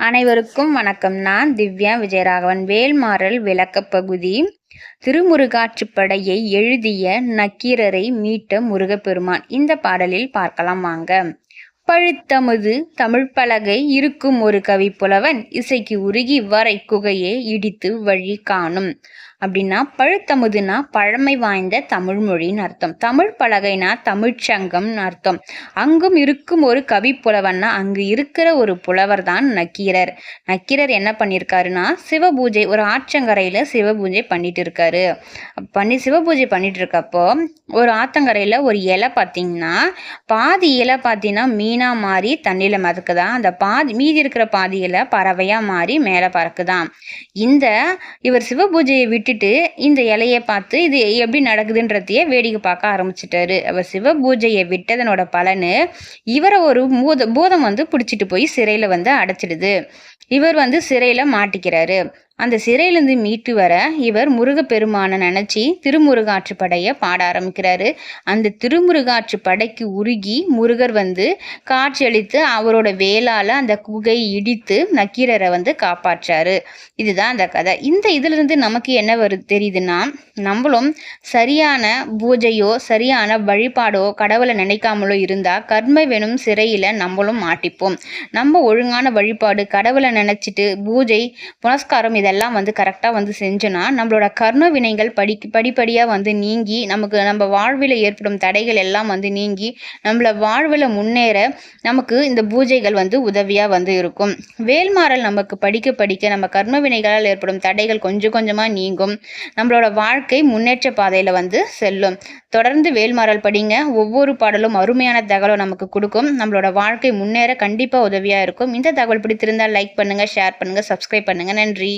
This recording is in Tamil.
அனைவருக்கும் வணக்கம். நான் திவ்யா விஜயராகவன். வேல்மாறல் விளக்கப் பகுதி. திருமுருகாற்றுப்படையை எழுதிய நக்கீரரை மீட்ட முருகப்பெருமான். இந்த பாடலில் பார்க்கலாம் வாங்க. பழுத்தமுது தமிழ் பலகை இருக்கும் ஒரு கவி புலவன் இசைக்கு உருகி வரை குகையே இடித்து வழி காணும். அப்படின்னா பழுத்தமுதுனா பழமை வாய்ந்த தமிழ் மொழின்னு அர்த்தம். தமிழ் பலகைனா தமிழ்ச்சங்கம்னு அர்த்தம். அங்கும் இருக்கும் ஒரு கவி புலவன்னா அங்கு இருக்கிற ஒரு புலவர் தான் நக்கீரர். நக்கீரர் என்ன பண்ணியிருக்காருன்னா சிவபூஜை ஒரு ஆற்றங்கரையில் சிவபூஜை பண்ணிட்டு இருக்காரு பண்ணி சிவபூஜை பண்ணிட்டு இருக்கப்போ ஒரு ஆத்தங்கரையில் ஒரு இலை பார்த்தீங்கன்னா பாதி இலை பார்த்தீங்கன்னா மீனாக மாறி தண்ணியில் மதக்குதான் அந்த பாதி மீதி இருக்கிற பாதி இலை பறவையாக மாறி மேலே பறக்குதான் இந்த இவர் சிவபூஜையை விட்டு விட்டுட்டு இந்த இலையை பார்த்து இது எப்படி நடக்குதுன்றதையே வேடிக்கை பார்க்க ஆரம்பிச்சிட்டாரு. அவர் சிவ பூஜையை விட்டதனோட பலனு இவரை ஒரு பூத பூதம் வந்து பிடிச்சிட்டு போய் சிறையில் வந்து அடைச்சிடுது. இவர் வந்து சிறையில் மாட்டிக்கிறாரு. அந்த சிறையிலேருந்து மீட்டு வர இவர் முருகப்பெருமானை நினச்சி திருமுருகாற்று படையை பாட ஆரம்பிக்கிறாரு. அந்த திருமுருகாற்று படைக்கு உருகி முருகர் வந்து காட்சியளித்து அவரோட வேளால் அந்த குகை இடித்து நக்கீரரை வந்து காப்பாற்றாரு. இதுதான் அந்த கதை. இந்த இதிலிருந்து நமக்கு என்ன வரு தெரியுதுன்னா நம்மளும் சரியான பூஜையோ சரியான வழிபாடோ கடவுளை நினைக்காமலோ இருந்தால் கர்ம வேணும் சிறையில் நம்மளும் மாட்டிப்போம். நம்ம ஒழுங்கான வழிபாடு கடவுளை நினச்சிட்டு பூஜை புனஸ்காரம் இதை இதெல்லாம் வந்து கரெக்டாக வந்து செஞ்சோன்னா நம்மளோட கர்ண வினைகள் படி படிப்படியாக வந்து நீங்கி நமக்கு நம்ம வாழ்வில் ஏற்படும் தடைகள் எல்லாம் வந்து நீங்கி நம்மளை வாழ்வில் முன்னேற நமக்கு இந்த பூஜைகள் வந்து உதவியாக வந்து இருக்கும். வேல்மாறல் நமக்கு படிக்க படிக்க நம்ம கர்ம வினைகளால் ஏற்படும் தடைகள் கொஞ்சம் கொஞ்சமாக நீங்கும். நம்மளோட வாழ்க்கை முன்னேற்ற பாதையில் வந்து செல்லும். தொடர்ந்து வேல்மாறல் படிங்க. ஒவ்வொரு பாடலும் அருமையான தகவலை நமக்கு கொடுக்கும். நம்மளோட வாழ்க்கை முன்னேற கண்டிப்பாக உதவியாக இருக்கும். இந்த தகவல் பிடித்திருந்தால் லைக் பண்ணுங்கள் ஷேர் பண்ணுங்கள் சப்ஸ்கிரைப் பண்ணுங்கள் நன்றி.